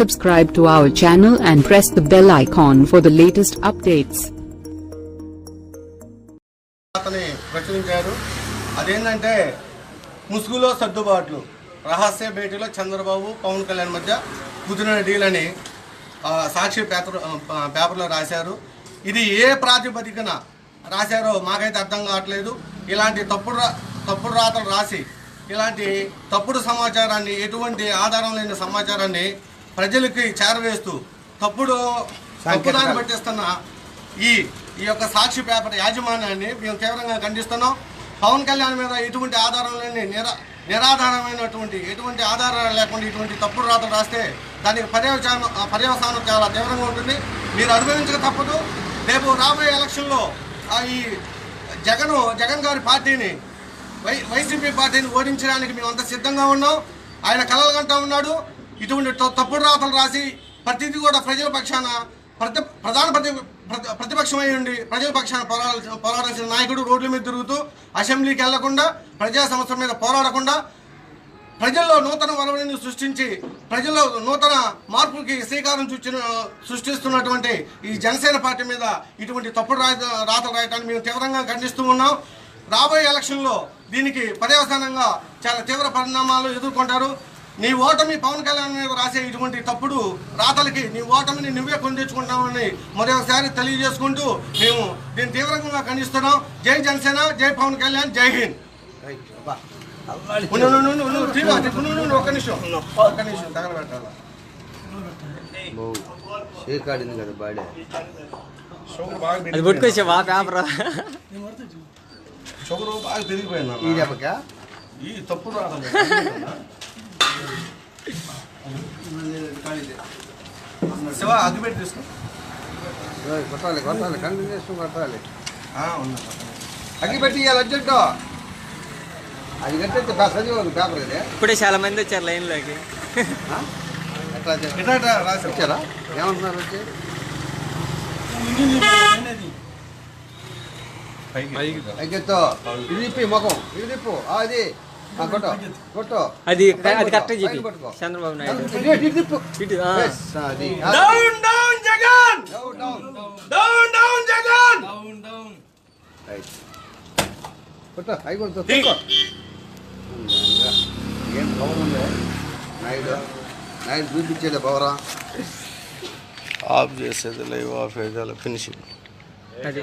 Subscribe to our channel and press the bell icon for the latest updates. అతని ప్రచురించారు. అదేంటంటే ముసుగులో సర్దుబాట్లు రహస్య భేటీలో చంద్రబాబు పవన్ కళ్యాణ్ మధ్య కుదిరిన డీల్ అని సాక్షి పేపర్ పేపర్లో రాశారు. ఇది ఏ ప్రాతిపదికన రాశారో మాకైతే అర్థం కావట్లేదు. ఇలాంటి తప్పుడు తప్పుడు రాతలు రాసి ఇలాంటి తప్పుడు సమాచారాన్ని ఎటువంటి ఆధారం లేని సమాచారాన్ని ప్రజలకి చేరవేస్తూ తప్పుడు తప్పుదారి పట్టిస్తున్న ఈ ఈ యొక్క సాక్షి పేపర్ యాజమాన్యాన్ని మేము తీవ్రంగా ఖండిస్తున్నాం. పవన్ కళ్యాణ్ మీద ఎటువంటి ఆధారం లేని నిరా నిరాధారమైనటువంటి ఎటువంటి ఆధారాలు లేకుండా ఇటువంటి తప్పుడు రాతలు రాస్తే దానికి పర్యవసానం పర్యవసానం చాలా తీవ్రంగా ఉంటుంది. మీరు అనుభవించక తప్పదు. రేపు రాబోయే ఎలక్షన్లో ఈ జగన్ జగన్ గారి పార్టీని వై వైసీపీ పార్టీని ఓడించడానికి మేమంతా సిద్ధంగా ఉన్నాం. ఆయన కలలు కంటా ఉన్నాడు. ఇటువంటి త- తప్పుడు రాతలు రాసి ప్రతిదీ కూడా ప్రజల పక్షాన ప్రతి ప్రధాన ప్రతి ప్రతిపక్షమై ఉండి ప్రజల పక్షాన పోరాడాల్సిన పోరాడాల్సిన నాయకుడు రోడ్ల మీద తిరుగుతూ అసెంబ్లీకి వెళ్ళకుండా ప్రజా సమస్యల మీద పోరాడకుండా ప్రజల్లో నూతన వరవడిని సృష్టించి ప్రజల్లో నూతన మార్పుకి శ్రీకారం చుచ్చిన సృష్టిస్తున్నటువంటి ఈ జనసేన పార్టీ మీద ఇటువంటి తప్పుడు రాయ రాతలు రాయటాన్ని మేము తీవ్రంగా ఖండిస్తూ ఉన్నాం. రాబోయే ఎలక్షన్లో దీనికి పర్యవసానంగా చాలా తీవ్ర పరిణామాలు ఎదుర్కొంటారు. నీ ఓటమి పవన్ కళ్యాణ్ మీద రాసే ఇటువంటి తప్పుడు రాతలకి నీ ఓటమిని నువ్వే కొని తెచ్చుకుంటామని మరొకసారి తెలియజేసుకుంటూ మేము దీన్ని తీవ్రంగా ఖండిస్తున్నాం. జై జనసేన జై పవన్ కళ్యాణ్ జై హింద్. ఒక్క నిమిషం ఒక్క నిమిషం తగలబెట్టాల. కదా బాడీ. అది పట్టుకొచ్చావా పేపర్. బాగా పెరిగిపోయింది ఈ తప్పుడు శివ అగ్గిపెట్టి తీసుకో. కొట్టాలి కొట్టాలి కంటిన్యూస్ కొట్టాలి. ఆ, ఉన్నా. అగ్గి పెట్టి ఇవ్వాలి అర్జెంటు. అది కట్టే చదివాను పేపర్ ఇది ఇప్పుడే చాలా మంది వచ్చారు లైన్లోకి? ఎట్లా రాసావు. ఇచ్చారా ఏమంటున్నారు వచ్చి? పైకి. ఇది తిప్పి ముఖం. ఇది తిప్పు. ఆ, అది అది అది కరెక్ట్ చెప్పి. Chandrababu Naidu. Down down Jagan! Down down Jagan. ఏం పవర్ ఉంది చూపించేదే పవరా? ఆఫ్ చేసేది లైవ్ ఆఫ్ చేసేది ఫినిషింగ్. అది.